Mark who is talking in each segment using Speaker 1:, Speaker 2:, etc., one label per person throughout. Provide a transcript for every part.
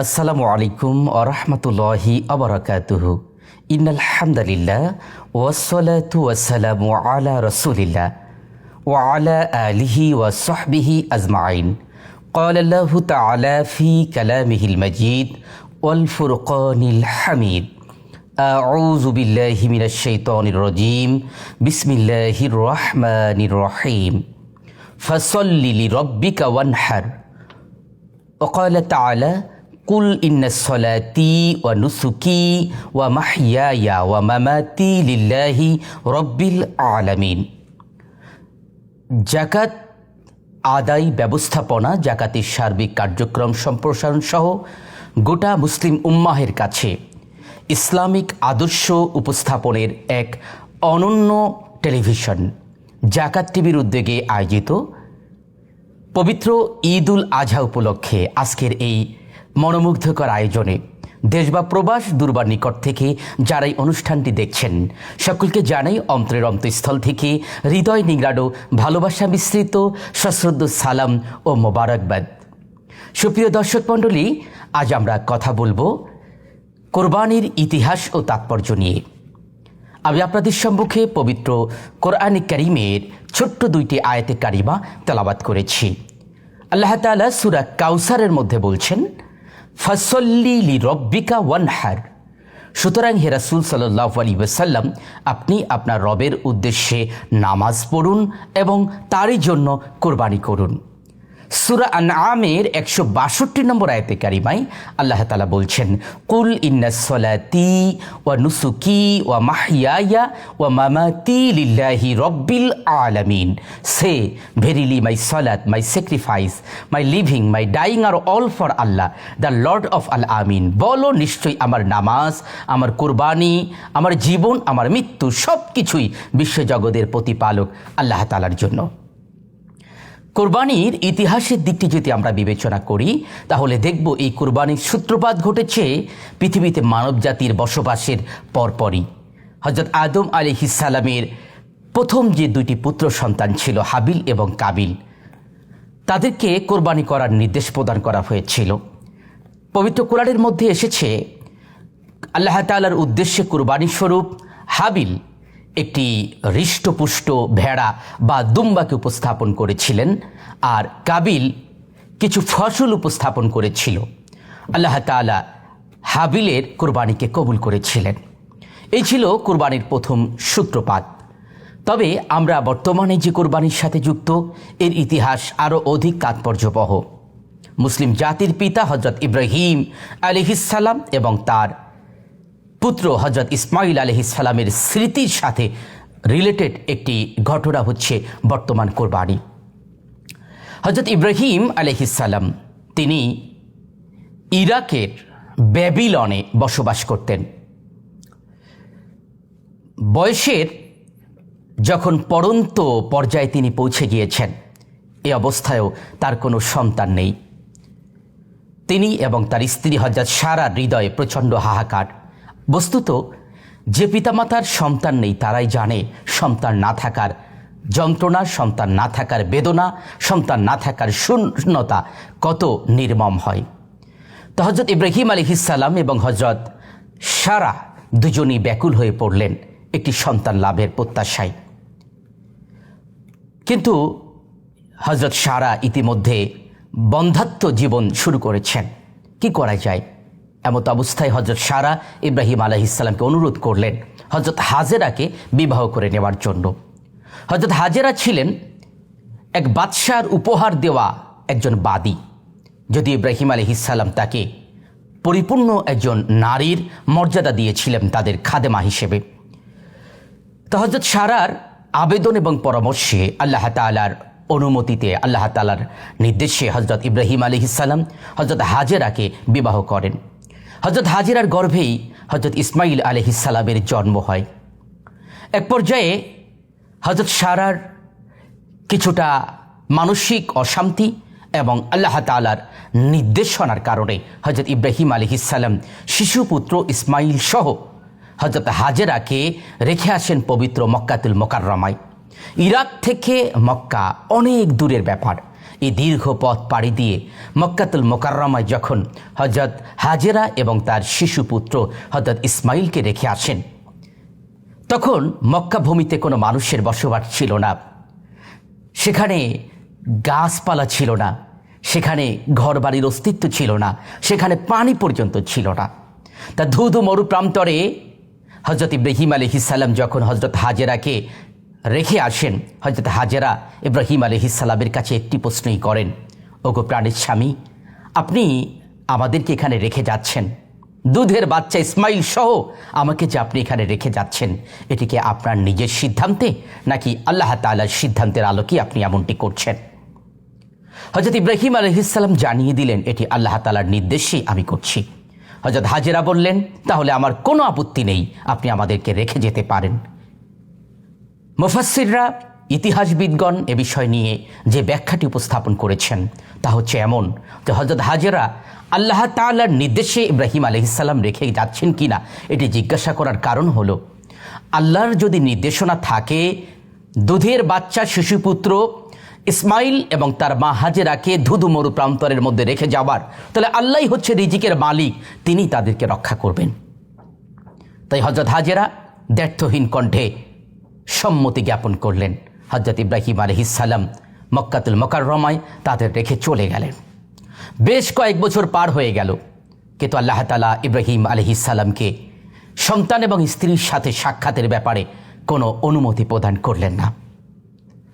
Speaker 1: আসসালামু আলাইকুম আরহামতুল্লাহি আবরাকাতুহু ইন্নাল হামদালিল্লাহ ওয়াসসালাতু ওয়াসসালামু আলা রাসূলিল্লাহ ওয়া আলা আলিহি ওয়া সাহবিহি আজমাইন قال الله تعالى في كلامه المجيد والفرقان الحميد أعوذ بالله من الشيطان الرجيم بسم الله الرحمن الرحيم فصل لربك وانحر وقال تعالى কুল ইন্না সলাতি নুসুকি ওয়া মাহিয়া ওয়া মামাতি লিল্লাহি রব্বিল আলামিন। জাকাত আদায়, ব্যবস্থাপনা জাকাতের সার্বিক কার্যক্রম সম্প্রসারণ সহ গোটা মুসলিম উম্মাহের কাছে ইসলামিক আদর্শ উপস্থাপনের এক অনন্য টেলিভিশন জাকাত টিভির উদ্যোগে আয়োজিত পবিত্র ঈদ উল আজহা উপলক্ষে আজকের এই মনোমুগ্ধকর আয়োজনে দেশ বা প্রবাস দুর্বার নিকট থেকে যারা এই অনুষ্ঠানটি দেখছেন, সকলকে জানাই অন্তরের অন্তঃস্থল থেকে হৃদয় নিংড়ানো ভালোবাসা মিশ্রিত সশ্রদ্ধ সালাম ও মোবারকবাদ। সুপ্রিয় দর্শক মণ্ডলী, আজ আমরা কথা বলব কোরবানির ইতিহাস ও তাৎপর্য নিয়ে। আমি আপনাদের সম্মুখে পবিত্র কোরআন করিমের ছোট্ট দুইটি আয়াতে কারিমা তেলাবাত করেছি। আল্লাহ তাআলা সুরা কাউসারের মধ্যে বলছেন ফসল্লি রব্বিকা ওয়ানহার। সুতরাং হে রাসুল সাল্লাহ আলী ওয়াসাল্লাম, আপনি আপনার রবের উদ্দেশ্যে নামাজ পড়ুন এবং তারই জন্য কোরবানি করুন। সুরা আনআমের একশো বাষট্টি নম্বর আয়তে কারিমাই আল্লাহ তালা বলছেন, কুল ইন্না সলাতি ওয়া নুসুকি ওয়া মাহিয়ায়া ওয়া মামাতি লিল্লাহি রব্বিল আলামিন। সে ভেরিলি মাই সলাত my sacrifice my living my dying are all for Allah the Lord of আল আমিন বলো নিশ্চয়ই আমার নামাজ, আমার কোরবানি, আমার জীবন, আমার মৃত্যু সব কিছুই বিশ্বজগতের প্রতিপালক আল্লাহ তালার জন্য। কোরবানির ইতিহাসের দিকটি যদি আমরা বিবেচনা করি, তাহলে দেখব এই কোরবানির সূত্রপাত ঘটেছে পৃথিবীতে মানব জাতির বসবাসের পরপরই। হজরত আদম আলী হিসালামের প্রথম যে দুইটি পুত্র সন্তান ছিল, হাবিল এবং কাবিল, তাদেরকে কোরবানি করার নির্দেশ প্রদান করা হয়েছিল। পবিত্র কোরআনের মধ্যে এসেছে, আল্লাহ তালার উদ্দেশ্যে কোরবানি স্বরূপ হাবিল একটি হৃষ্টপুষ্ট ভেড়া বা দুম্বাকে উপস্থাপন করেছিলেন আর কাবিল কিছু ফসল উপস্থাপন করেছিল। আল্লাহ তালা হাবিলের কোরবানিকে কবুল করেছিলেন। এই ছিল কোরবানির প্রথম সূত্রপাত। তবে আমরা বর্তমানে যে কোরবানির সাথে যুক্ত, এর ইতিহাস আরও অধিক তাৎপর্যবহ। মুসলিম জাতির পিতা হজরত ইব্রাহিম আলিহিসাল্লাম এবং তার পুত্র হজরত ইসমাইল আলহিসাল্লামের স্মৃতির সাথে রিলেটেড একটি ঘটনা হচ্ছে বর্তমান কোরবানি। হজরত ইব্রাহিম আলহিসাল্লাম তিনি ইরাকের ব্যাবিলনে বসবাস করতেন। বয়সের যখন পরন্ত পর্যায়ে তিনি পৌঁছে গিয়েছেন, এ অবস্থায়ও তার কোনো সন্তান নেই। তিনি এবং তার স্ত্রী হজরত সারা হৃদয়ে প্রচণ্ড হাহাকার। বস্তুত, যে পিতামাতার সন্তান নেই তারাই জানে সন্তান না থাকার যন্ত্রণা, সন্তান না থাকার বেদনা, সন্তান না থাকার শূন্যতা কত নির্মম হয়। তো হজরত ইব্রাহিম আলহিসাল্লাম এবং হজরত সারা দুজনই ব্যাকুল হয়ে পড়লেন একটি সন্তান লাভের প্রত্যাশায়। কিন্তু হজরত সারা ইতিমধ্যে বন্ধাত্ম জীবন শুরু করেছেন। কি করা যায়? এমত অবস্থায় হজরত সারা ইব্রাহিম আলহিসাল্লামকে অনুরোধ করলেন হজরত হাজেরাকে বিবাহ করে নেওয়ার জন্য। হজরত হাজেরা ছিলেন এক বাদশার উপহার দেওয়া একজন বাদী। যদি ইব্রাহিম আলহিসাল্লাম তাকে পরিপূর্ণ একজন নারীর মর্যাদা দিয়েছিলেন তাদের খাদেমা হিসেবে। তো হজরত সারার আবেদন এবং পরামর্শে আল্লাহ তালার অনুমতিতে আল্লাহ তালার নির্দেশে হজরত ইব্রাহিম আলী ইসাল্লাম হজরত হাজেরাকে বিবাহ করেন। হজরত হাজিরার গর্ভেই হজরত ইসমাইল আলহিসাল্লামের জন্ম হয়। এক পর্যায়ে হজরত সারার কিছুটা মানসিক অশান্তি এবং আল্লাহ তালার নির্দেশনার কারণে হজরত ইব্রাহিম আলহিসাল্লাম শিশুপুত্র ইসমাইল সহ হজরত হাজেরাকে রেখে আসেন পবিত্র মক্কাতুল মোকাররমায়। ইরাক থেকে মক্কা অনেক দূরের ব্যাপার। এই দীর্ঘ পথ পাড়ি দিয়ে মক্কাতুল মোকাররমায় যখন হজরত হাজেরা এবং তার শিশুপুত্র হজরত ইসমাইলকে রেখে আসেন, তখন মক্কা ভূমিতে কোনো মানুষের বসবাস ছিল না। সেখানে গাছপালা ছিল না, সেখানে ঘরবাড়ির অস্তিত্ব ছিল না, সেখানে পানি পর্যন্ত ছিল না। তা ধুধু মরুপ্রান্তরে হজরত ইব্রাহিম আলহিসাল্লাম যখন হজরত হাজেরাকে রেখে আসেন হাজেরা ইব্রাহিম আলহিসাল্লামের কাছে একটি প্রশ্নই করেন, ওগো প্রাণের স্বামী, আপনি আমাদেরকে এখানে রেখে যাচ্ছেন। দুধের বাচ্চা ইসমাইল সহ আমাকে যে আপনি এখানে রেখে যাচ্ছেন এটিকে আপনার নিজের সিদ্ধান্তে, নাকি আল্লাহ তাআলার সিদ্ধান্তের আলোকে আপনি এমনটি করছেন? হজরত ইব্রাহিম আলহিসাল্লাম জানিয়ে দিলেন, এটি আল্লাহ তালার নির্দেশেই আমি করছি। হজরত হাজেরা বললেন, তাহলে আমার কোনো আপত্তি নেই, আপনি আমাদেরকে রেখে যেতে পারেন। মুফাসিররা ইতিহাসবিদগণ এ বিষয় নিয়ে যে ব্যাখ্যাটি উপস্থাপন করেছেন, তা হচ্ছে এমন যে হজরত হাজেরা আল্লাহ তাআলার নির্দেশে ইব্রাহিম আলহিসাল্লাম রেখে যাচ্ছেন কিনা, এটি জিজ্ঞাসা করার কারণ হলো, আল্লাহর যদি নির্দেশনা থাকে, দুধের বাচ্চা শিশুপুত্র ইসমাইল এবং তার মা হাজেরাকে ধুধু মরু প্রান্তরের মধ্যে রেখে যাবার তাহলে আল্লাহ হচ্ছে রিজিকের মালিক, তিনি তাদেরকে রক্ষা করবেন। তাই হজরত হাজেরা ব্যর্থহীন কণ্ঠে সম্মতি জ্ঞাপন করলেন। হজরত ইব্রাহিম আলহিসাল্লাম মক্কাতুল মকাররমায় তাদের রেখে চলে গেলেন। বেশ কয়েক বছর পার হয়ে গেল। কিন্তু আল্লাহ তালা ইব্রাহিম আলহিসাল্লামকে সন্তান এবং স্ত্রীর সাথে সাক্ষাতের ব্যাপারে কোনো অনুমতি প্রদান করলেন না।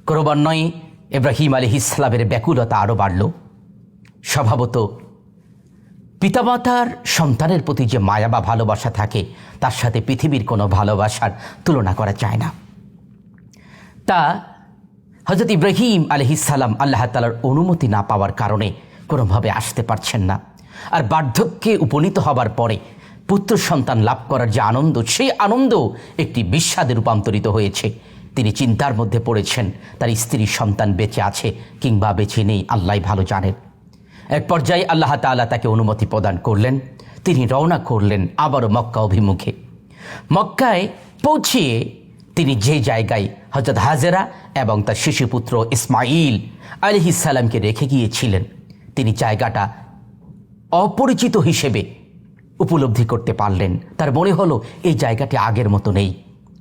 Speaker 1: ক্রমান্বয়ে ইব্রাহিম আলী ইসলামের ব্যাকুলতা আরও বাড়ল। স্বভাবত পিতামাতার সন্তানের প্রতি যে মায়া বা ভালোবাসা থাকে, তার সাথে পৃথিবীর কোনো ভালোবাসার তুলনা করা যায় না। তা হজরত ইব্রাহিম আলহিসাল্লাম আল্লাহ তালার অনুমতি না পাওয়ার কারণে কোনোভাবে আসতে পারছেন না। আর বার্ধক্যে উপনীত হবার পরে পুত্র সন্তান লাভ করার যে আনন্দ, সেই আনন্দ একটি বিস্বাদে রূপান্তরিত হয়েছে। তিনি চিন্তার মধ্যে পড়েছেন, তার স্ত্রী সন্তান বেঁচে আছে কিংবা বেঁচে নেই, আল্লাহ ভালো জানেন। এক পর্যায়ে আল্লাহ তাআলা তাকে অনুমতি প্রদান করলেন, তিনি রওনা করলেন আবারও মক্কা অভিমুখে। মক্কায় পৌঁছিয়ে তিনি যে জায়গায় হজরত হাজেরা এবং তার শিশুপুত্র ইসমাইল আলহিসাল্লামকে রেখে গিয়েছিলেন, তিনি জায়গাটা অপরিচিত হিসেবে উপলব্ধি করতে পারলেন। তার মনে হলো, এই জায়গাটি আগের মতো নেই।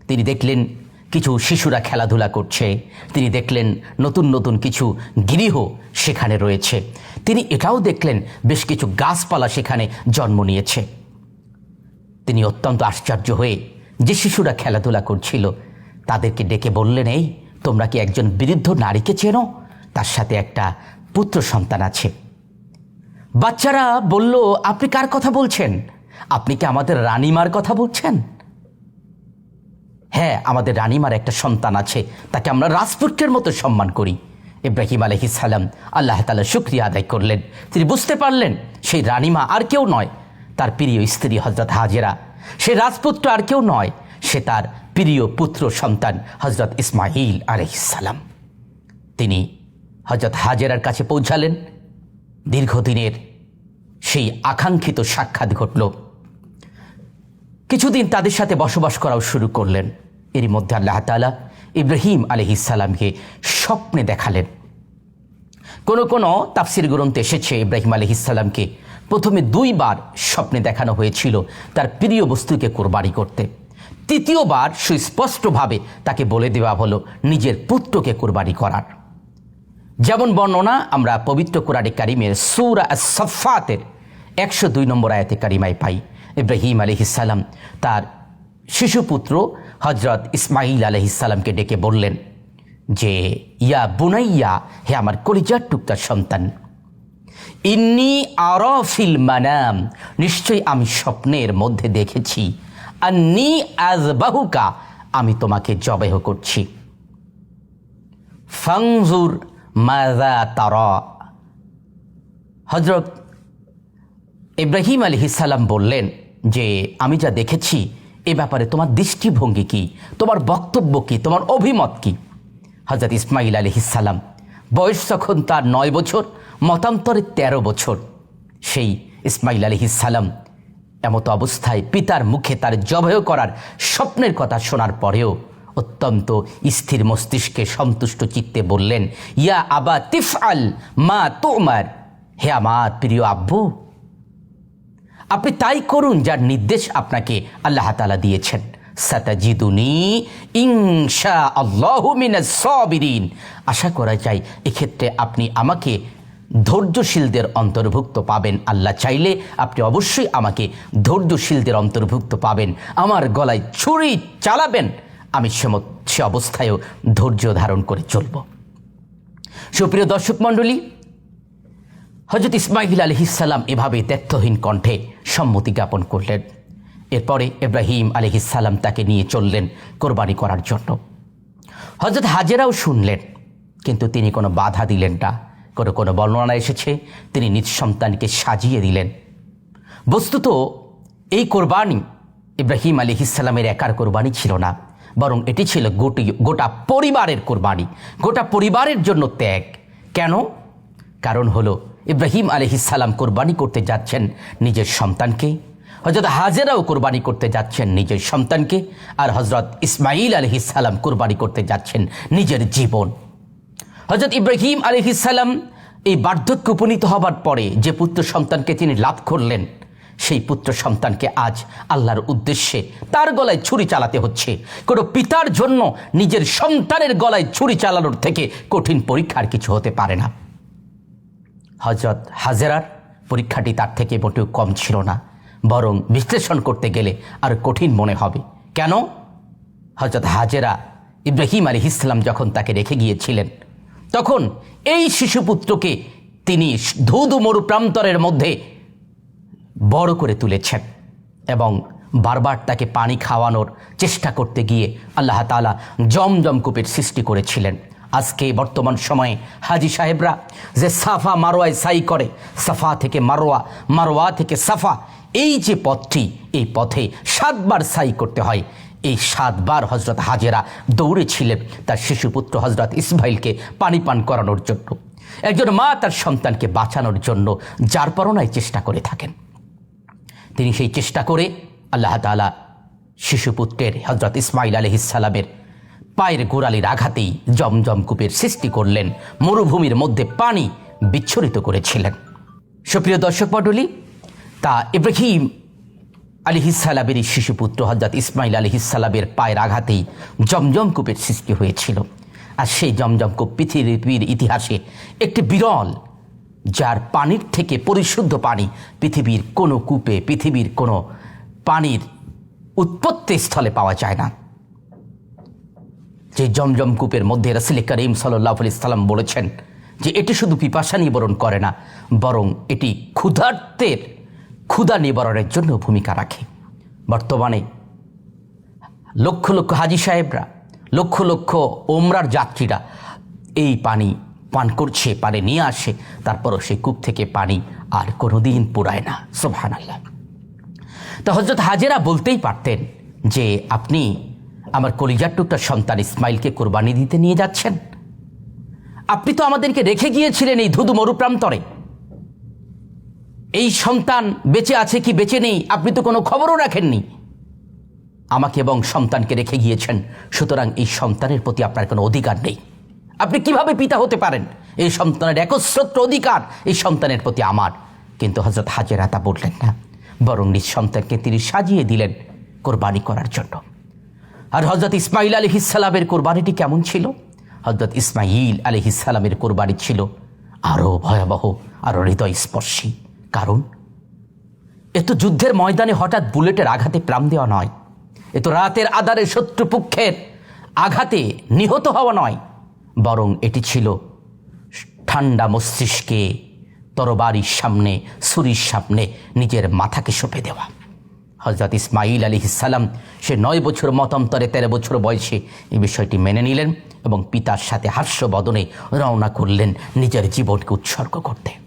Speaker 1: তিনি দেখলেন, কিছু শিশুরা খেলাধুলা করছে। তিনি দেখলেন, নতুন নতুন কিছু গৃহ সেখানে রয়েছে। তিনি এটাও দেখলেন, বেশ কিছু গাছপালা সেখানে জন্ম নিয়েছে। তিনি অত্যন্ত আশ্চর্য হয়ে যে শিশুরা খেলাধুলা করছিল, তাদেরকে ডেকে বললেন, এই, তোমরা কি একজন বৃদ্ধ নারীকে চেনো? তার সাথে একটা পুত্র সন্তান আছে। বাচ্চারা বলল, আপনি কার কথা বলছেন? আপনি কি আমাদের রানীমার কথা বলছেন? হ্যাঁ আমাদের রানীমার একটা সন্তান আছে, তাকে আমরা রাজপুত্রের মতো সম্মান করি। ইব্রাহিম আলহি সালাম আল্লাহ তালা শুক্রিয়া আদায় করলেন। তিনি বুঝতে পারলেন, সেই রানীমা আর কেউ নয়, তার প্রিয় স্ত্রী হজরত হাজেরা। সে রাজপুত্র আর কেউ নয়, সে তার প্রিয় পুত্র সন্তান হজরত ইসমাইল আলহিসাল্লাম তিনি হজরত হাজেরার কাছে পৌঁছালেন। দীর্ঘদিনের সেই আকাঙ্ক্ষিত সাক্ষাৎ ঘটল। কিছুদিন তাদের সাথে বসবাস করাও শুরু করলেন। এরই মধ্যে আল্লাহ তালা ইব্রাহিম আলহিসাল্লামকে স্বপ্নে দেখালেন। কোনো কোনো তাফসির গ্রন্থে এসেছে ইব্রাহিম আলহিসাল্লামকে প্রথমে দুইবার স্বপ্নে দেখানো হয়েছিল তার প্রিয় বস্তুকে কোরবানি করতে। তৃতীয়বার সুস্পষ্টভাবে তাকে বলে দেওয়া হলো নিজের পুত্রকে কোরবানি করার। যেমন বর্ণনা, আমরা পবিত্র কোরআনে কারিমের সুরা সফাতের একশো দুই নম্বর আয়াতে কারিমায় পাই। ইব্রাহিম আলহিসাল্লাম তার শিশুপুত্র হজরত ইসমাইল আলহিসাল্লামকে ডেকে বললেন যে, ইয়া বুনাইয়া, হে আমার কলিজার টুকটার সন্তান ইন্নি আরফিল মানাম। নিশ্চয়ই আমি স্বপ্নের মধ্যে দেখেছি। আন্নি আজ বাহুকা আমি তোমাকে জবেহ করছি। ফাংজুর মাজা তারা। হজরত ইব্রাহিম আলহিসাল্লাম বললেন যে, আমি যা দেখেছি, এ ব্যাপারে তোমার দৃষ্টিভঙ্গি কি? তোমার বক্তব্য কি? তোমার অভিমত কি? হজরত ইসমাইল আলহিসাল্লাম বয়স যখন তার নয় বছর মতান্তরে ১৩ বছর। সেই ইসমাইল আলহিসাল্লাম এমত অবস্থায় পিতার মুখে তার জবয় করার স্বপ্নের কথা শোনার পরেও অত্যন্ত স্থির মস্তিষ্কে সন্তুষ্ট চিত্তে বললেন, ইয়া আবা তিফ আল মা তোমার। হে আমার প্রিয় আব্বু, আপনি তাই করুন যার নির্দেশ আপনাকে আল্লাহ তালা দিয়েছেন। সাতাজিদুনি সবিরিন। আশা করা যায় এক্ষেত্রে আপনি আমাকে ধৈর্যশীলদের অন্তর্ভুক্ত পাবেন। আল্লাহ চাইলে আপনি অবশ্যই আমাকে ধৈর্যশীলদের অন্তর্ভুক্ত পাবেন। আমার গলায় ছুরি চালাবেন। আমি সে অবস্থায়ও ধৈর্য ধারণ করে চলব। সুপ্রিয় দর্শক মণ্ডলী হজরত ইসমাইল আলহিসাল্লাম এভাবে দ্ব্যর্থহীন কণ্ঠে সম্মতি জ্ঞাপন করলেন। এরপরে ইব্রাহিম আলহিসাল্লাম তাকে নিয়ে চললেন কোরবানি করার জন্য। হজরত হাজেরাও শুনলেন, কিন্তু তিনি কোনো বাধা দিলেন না। কোনো কোনো বর্ণনা এসেছে, তিনি নিজ সন্তানকে সাজিয়ে দিলেন। বস্তুত এই কোরবানি ইব্রাহিম আলী ইসাল্লামের একার কোরবানি ছিল না, বরং এটি ছিল গোটি, গোটা পরিবারের কোরবানি, গোটা পরিবারের জন্য ত্যাগ। কেন? কারণ হলো, ইব্রাহিম আলহিসাল্লাম কোরবানি করতে যাচ্ছেন নিজের সন্তানকে হজরত হাজেরাও কোরবানি করতে যাচ্ছেন নিজের সন্তানকে, আর হজরত ইসমাইল আলহিসাল্লাম কোরবানি করতে যাচ্ছেন নিজের জীবন। হজরত ইব্রাহিম আলহিসাল্লাম এই বার্ধক্য উপনীত হবার পরে যে পুত্র সন্তানকে তিনি লাভ করলেন, সেই পুত্র সন্তানকে আজ আল্লাহর উদ্দেশ্যে তার গলায় ছুরি চালাতে হচ্ছে। কোনো পিতার জন্য নিজের সন্তানের গলায় ছুরি চালানোর থেকে কঠিন পরীক্ষার কিছু হতে পারে না। হজরত হাজেরার পরীক্ষাটি তার থেকে মোটেও কম ছিল না, বরং বিশ্লেষণ করতে গেলে আর কঠিন মনে হবে। কেন? হজরত হাজেরা ইব্রাহিম আলী ইসলাম যখন তাকে রেখে গিয়েছিলেন তখন এই শিশুপুত্রকে তিনি ধুধু মরু প্রান্তরের মধ্যে বড় করে তুলেছেন এবং বারবার তাকে পানি খাওয়ানোর চেষ্টা করতে গিয়ে আল্লাহ তালা জমজম কূপের সৃষ্টি করেছিলেন। আজকে বর্তমান সময়ে হাজি সাহেবরা যে সাফা মারোয়ায় সাই করে, সাফা থেকে মারোয়া মারোয়া থেকে সাফা, এই যে পথটি, এই পথে সাতবার সাই করতে হয়। এই সাতবার হজরত হাজেরা দৌড়েছিলেন তার শিশুপুত্র হজরত ইসমাইলকে পানি পান করানোর জন্য। একজন মা তার সন্তানকে বাঁচানোর জন্য যার পরনায় চেষ্টা করে থাকেন। তিনি সেই চেষ্টা করে আল্লাহ তালা শিশুপুত্রের হজরত ইসমাইল আলহিসাল্লামের পায়ের গোড়ালির আঘাতেই জমজম কূপের সৃষ্টি করলেন, মরুভূমির মধ্যে পানি বিচ্ছরিত করেছিলেন। সুপ্রিয় দর্শক মণ্ডলী, তা ইব্রাহিম আলিহিসাল্লামের এই শিশুপুত্র হজরত ইসমাইল আলিহিসাল্লামের পায়ের আঘাতেই জমজম কূপের সৃষ্টি হয়েছিল। আর সেই জমজম কূপ পৃথিবীর ইতিহাসে একটি বিরল, যার পানির থেকে পরিশুদ্ধ পানি পৃথিবীর কোনো কূপে, পৃথিবীর কোনো পানির উৎপত্তি স্থলে পাওয়া যায় না। যে জমজম কূপের মধ্যে রসিল করিম সাল্লাহ সাল্লাম বলেছেন যে, এটি শুধু পিপাসা নিবারণ করে না, বরং এটি ক্ষুধার্তের ক্ষুধা নিবারণের জন্য ভূমিকা রাখে। বর্তমানে লক্ষ লক্ষ হাজি সাহেবরা, লক্ষ লক্ষ ওমরার যাত্রীরা এই পানি পান করছে, পানি নিয়ে আসে, তারপরও সেই কূপ থেকে পানি আর কোনোদিন পুরায় না। সোভান আল্লাহ তো হজরত হাজেরা বলতেই পারতেন যে, আপনি আমার কলিজার টুকটার সন্তান ইসমাইলকে কোরবানি দিতে নিয়ে যাচ্ছেন? আপনি তো আমাদেরকে রেখে গিয়েছিলেন এই ধুধু মরুপ্রান্তরে। এই সন্তান বেঁচে আছে কি বেঁচে নেই আপনি তো কোনো খবরও রাখেননি। আমাকে এবং সন্তানকে রেখে গিয়েছেন, সুতরাং এই সন্তানের প্রতি আপনার কোনো অধিকার নেই। আপনি কীভাবে পিতা হতে পারেন? এই সন্তানের একশ্রত্র অধিকার এই সন্তানের প্রতি আমার। কিন্তু হজরত হাজেরা তা বললেন না, বরং নিজ সন্তানকে তিনি সাজিয়ে দিলেন কোরবানি করার জন্য। আর হজরত ইসমাইল আলী ইসালামের কোরবানিটি কেমন ছিল? হজরত ইসমাইল আলী ইসালামের কোরবানি ছিল আরও ভয়াবহ, আরও হৃদয়স্পর্শী। কারণ? এ তো যুদ্ধের ময়দানে হঠাৎ বুলেটের আঘাতে প্রাণ দেওয়া নয়। এ তো রাতের আধারে শত্রুপক্ষের আঘাতে নিহত হওয়া নয়। বরং এটি ছিল ঠান্ডা মস্তিষ্কে তরবারির সামনে সুরির সামনে নিজের মাথাকে সঁপে দেওয়া। হজরত ইসমাইল আলী ইসালাম সে নয় বছর মতান্তরে তেরো বছর বয়সে এই বিষয়টি মেনে নিলেন এবং পিতার সাথে হাস্য বদনে রওনা করলেন, নিজের জীবনকে উৎসর্গ করতে।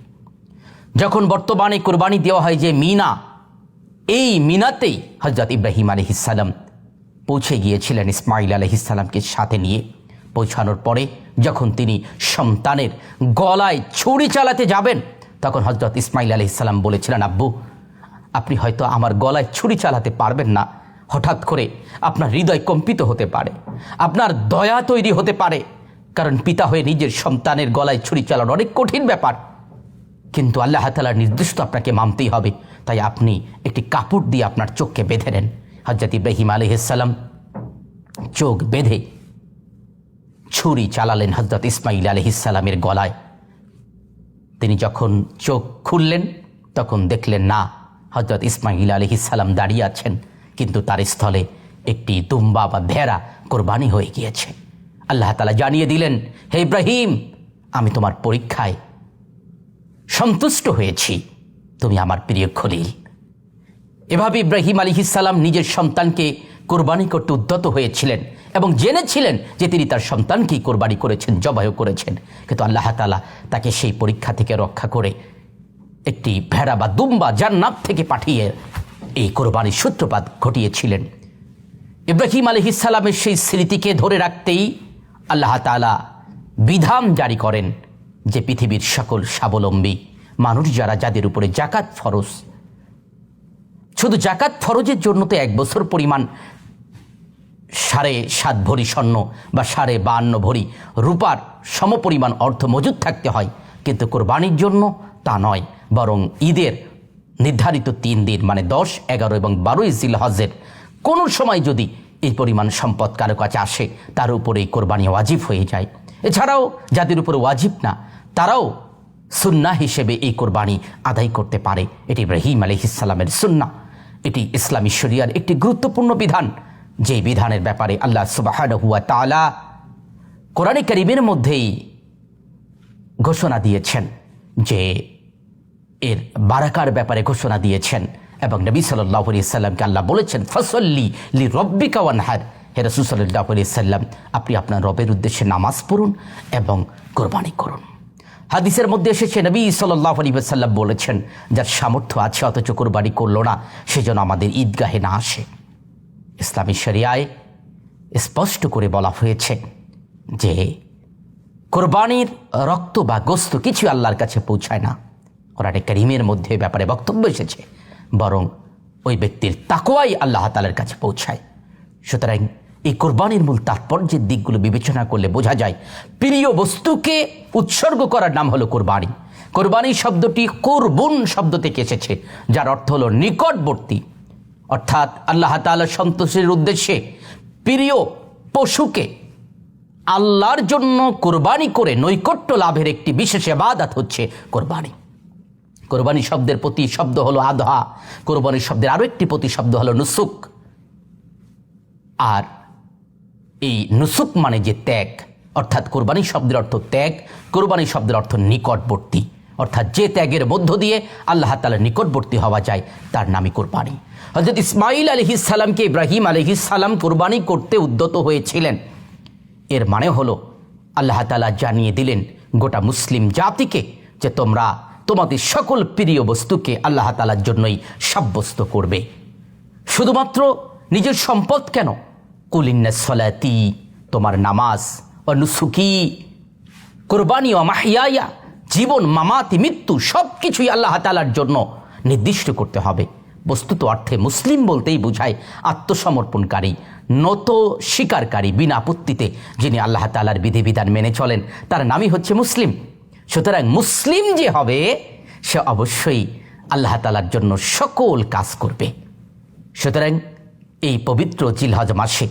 Speaker 1: যখন বর্তমানে কোরবানি দেওয়া হয় যে মিনা, এই মিনাতেই হজরত ইব্রাহিম আলী ইসালাম পৌঁছে গিয়েছিলেন ইসমাইল আলহ ইসালামকে সাথে নিয়ে। পৌঁছানোর পরে যখন তিনি সন্তানের গলায় ছুরি চালাতে যাবেন, তখন হজরত ইসমাইল আলহ ইসালাম বলেছিলেন, আব্বু, আপনি হয়তো আমার গলায় ছুরি চালাতে পারবেন না। হঠাৎ করে আপনার হৃদয় কম্পিত হতে পারে, আপনার দয়া তৈরি হতে পারে। কারণ পিতা হয়ে নিজের সন্তানের গলায় ছুরি চালানো অনেক কঠিন ব্যাপার। কিন্তু আল্লাহ তালার নির্দেশ তো আপনাকে মানতেই হবে। তাই আপনি একটি কাপড় দিয়ে আপনার চোখকে বেঁধে নেন। হজরত ইব্রাহিম আলহিসাল্লাম চোখ বেঁধে ছুরি চালালেন হজরত ইসমাইল আলহিসাল্লামের গলায়। তিনি যখন চোখ খুললেন, তখন দেখলেন, না হজরত ইসমাইল আলহিসাল্লাম দাঁড়িয়ে আছেন, কিন্তু তার স্থলে একটি দুম্বা বা ভেড়া কোরবানি হয়ে গিয়েছে। আল্লাহ তালা জানিয়ে দিলেন, হে ইব্রাহিম, আমি তোমার পরীক্ষায় সন্তুষ্ট হয়েছি। তুমি আমার প্রিয় খলিল। এভাবে ইব্রাহিম আলিহিসাল্লাম নিজের সন্তানকে কোরবানি করতে উদ্যত হয়েছিলেন এবং জেনেছিলেন যে তিনি তার সন্তানকেই কোরবানি করেছেন জবাহ করেছেন। কিন্তু আল্লাহ তালা তাকে সেই পরীক্ষা থেকে রক্ষা করে একটি ভেড়া বা দুম্বা জান্নাত থেকে পাঠিয়ে এই কোরবানির সূত্রপাত ঘটিয়েছিলেন। ইব্রাহিম আলহিসাল্লামের সেই স্মৃতিকে ধরে রাখতেই আল্লাহ তালা বিধান জারি করেন যে পৃথিবীর সকল স্বাবলম্বী মানুষ যারা যাদের উপরে জাকাত ফরজ, শুধু জাকাত ফরজের জন্য তো এক বছর পরিমাণ সাড়ে সাত ভরি স্বর্ণ বা সাড়ে বাহান্ন ভরি রূপার সমপরিমাণ অর্থ মজুদ থাকতে হয়, কিন্তু কোরবানির জন্য তা নয়, বরং ঈদের নির্ধারিত তিন দিন মানে দশ, এগারো এবং বারোই জিল হজের কোনো সময় যদি এই পরিমাণ সম্পদ কারও কাছে আসে, তার উপরে এই কোরবানি ওয়াজিব হয়ে যায়। এছাড়াও, যাদের উপর ওয়াজিব না, তারাও সুন্না হিসেবে এই কোরবানি আদায় করতে পারে। এটি ইব্রাহিম আলহিসাল্লামের সুন্না এটি ইসলামী শরিয়ার একটি গুরুত্বপূর্ণ বিধান। যে বিধানের ব্যাপারে আল্লাহ সুবাহ হুয়া তালা কোরআনে করিমের মধ্যেই ঘোষণা দিয়েছেন যে এর বারাকার ব্যাপারে ঘোষণা দিয়েছেন এবং নবী সাল্লাহ সাল্লামকে আল্লাহ বলেছেন, ফসল্লি লি রব্বিকা ওয়ানহার। হে রসুল সাল্লাহ আলি সাল্লাম, আপনি আপনার রবের উদ্দেশ্যে নামাজ পড়ুন এবং কোরবানি করুন। হাদিসের মধ্যে এসেছে, নবী সাল্লাহ আলী সাল্লাম বলেছেন, যার সামর্থ্য আছে, অথচ কোরবানি করল না সেজন্য আমাদের ঈদগাহে না আসে। ইসলামী শরিয়ায় স্পষ্ট করে বলা হয়েছে যে, কোরবানির রক্ত বা গোস্ত কিছু আল্লাহর কাছে পৌঁছায় না। কোরআনে করিমের মধ্যে ব্যাপারে বক্তব্য এসেছে, বরং ওই ব্যক্তির তাকোয়াই আল্লাহ তালের কাছে পৌঁছায়। সুতরাং এই কোরবানির মূল তাৎপর্যের দিকগুলো বিবেচনা করলে বোঝা যায়, প্রিয় বস্তুকে উৎসর্গ করার নাম হলো কোরবানি। কোরবানি শব্দটি কোরবুন শব্দ থেকে এসেছে, যার অর্থ হলো নিকটবর্তী। অর্থাৎ আল্লাহ তালার সন্তোষের উদ্দেশ্যে প্রিয় পশুকে আল্লাহর জন্য কোরবানি করে নৈকট্য লাভের একটি বিশেষ এবাদাত হচ্ছে কোরবানি। কোরবানি শব্দের প্রতি শব্দ হলো আধা কোরবানি শব্দের আরও একটি প্রতি শব্দ হলো নুসুক। আর এই নুসুক মানে যে ত্যাগ, অর্থাৎ কোরবানি শব্দের অর্থ ত্যাগ কোরবানি শব্দের অর্থ নিকটবর্তী। অর্থাৎ যে ত্যাগের মধ্য দিয়ে আল্লাহ তালার নিকটবর্তী হওয়া যায়, তার নামই কোরবানি। হজরত ইসমাইল আলহিসাল্লামকে ইব্রাহিম আলহিসাল্লাম কোরবানি করতে উদ্যত হয়েছিলেন। এর মানে হলো, আল্লাহ তালা জানিয়ে দিলেন, গোটা মুসলিম জাতিকে যে তোমরা তোমাদের সকল প্রিয় বস্তুকে আল্লাহ তালার জন্যই সাব্যস্ত করবে। শুধুমাত্র নিজের সম্পদ কেন? কুলিন্না সলাতি, তোমার নামাজ, ও নুসুকি, কোরবানি ও মাহিয়া জীবন, মামাতি, মৃত্যু সব কিছুই আল্লাহ তালার জন্য নির্দিষ্ট করতে হবে। বস্তুত অর্থে মুসলিম বলতেই বোঝায় আত্মসমর্পণকারী, নত স্বীকারকারী, বিনা আপত্তিতে যিনি আল্লাহ তালার বিধিবিধান মেনে চলেন, তার নামই হচ্ছে মুসলিম। সুতরাং মুসলিম যে হবে, সে অবশ্যই আল্লাহ তালার জন্য সকল কাজ করবে। সুতরাং এই পবিত্র জিলহজ মাসে।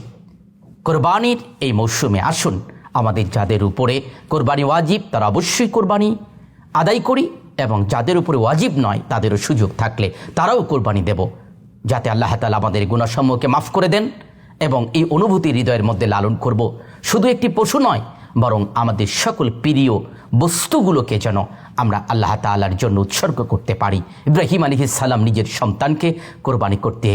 Speaker 1: কোরবানির এই মৌসুমে আসুন। আমাদের যাদের উপরে কোরবানি ওয়াজিব, তারা অবশ্যই কোরবানি আদায় করি এবং যাদের উপরে ওয়াজিব নয়, তাদেরও সুযোগ থাকলে তারাও কোরবানি দেব। যাতে আল্লাহ তালা আমাদের গুণাসমূহকে মাফ করে দেন এবং এই অনুভূতি হৃদয়ের মধ্যে লালন করব। শুধু একটি পশু নয়, বরং আমাদের সকল প্রিয় বস্তুগুলোকে যেন আমরা আল্লাহ তালার জন্য উৎসর্গ করতে পারি। ইব্রাহিম আলী সালাম নিজের সন্তানকে কোরবানি করতে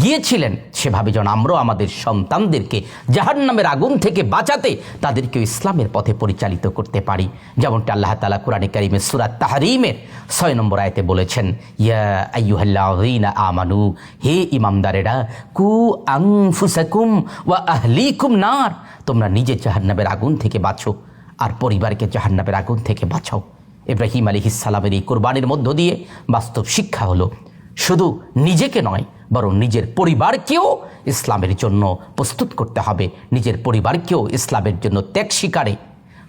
Speaker 1: গিয়েছিলেন, সেভাবে যেন আমরাও আমাদের সন্তানদেরকে জাহান নামের আগুন থেকে বাঁচাতে তাদেরকে ইসলামের পথে পরিচালিত করতে পারি। যেমনটা আল্লাহ তালা কোরআনে কারিমের সুরাত তাহারিমের ছয় নম্বর আয়তে বলেছেন, ইয়া আমানু, হে ইমামদারেরা কু আনফুসাকুম ওয়া আহলিকুম নার, তোমরা নিজে জাহান্নামের আগুন থেকে বাঁচো আর পরিবারকে জাহান্নামের আগুন থেকে বাঁচাও। ইব্রাহিম আলী ইসালামের এই কোরবানির মধ্য দিয়ে বাস্তব শিক্ষা হলো, শুধু নিজেকে নয় বরং নিজের পরিবারকেও ইসলামের জন্য প্রস্তুত করতে হবে। নিজের পরিবারকেও ইসলামের জন্য ত্যাগ স্বীকারে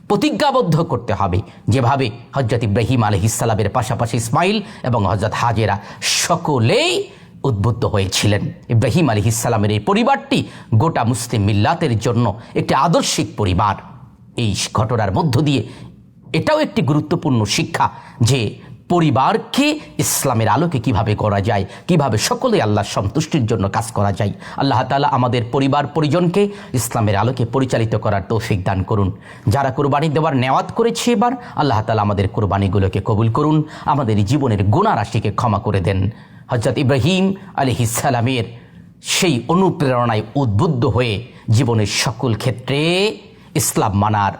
Speaker 1: প্রতিজ্ঞাবদ্ধ করতে হবে। যেভাবে হজরত ইব্রাহিম আলহিসাল্লামের পাশাপাশি ইসমাইল এবং হজরত হাজেরা সকলেই উদ্বুদ্ধ হয়েছিলেন। ইব্রাহিম আলহিসাল্লামের এই পরিবারটি গোটা মুসলিম মিল্লাতের জন্য একটি আদর্শিক পরিবার। এই ঘটনার মধ্য দিয়ে এটাও একটি গুরুত্বপূর্ণ শিক্ষা যে পরিবারকে ইসলামের আলোকে কীভাবে করা যায়, কীভাবে সকলে আল্লাহর সন্তুষ্টির জন্য কাজ করা যায়, আল্লাহ তালা আমাদের পরিবার পরিজনকে ইসলামের আলোকে পরিচালিত করার তৌফিক দান করুন। যারা কোরবানি দেওয়ার নেওয়াত করেছে এবার, আল্লাহ তালা আমাদের কোরবানিগুলোকে কবুল করুন, আমাদের জীবনের গুণারাশিকে ক্ষমা করে দেন। হজরত ইব্রাহিম আলহিসালামের সেই অনুপ্রেরণায় উদ্বুদ্ধ হয়ে জীবনের সকল ক্ষেত্রে ইসলাম মানার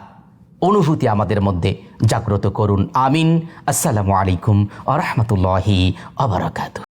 Speaker 1: অনুভূতি আমাদের মধ্যে জাগ্রত করুন। আমিন। আসসালামু আলাইকুম আ রহমতুল্লাহি আবরাকাত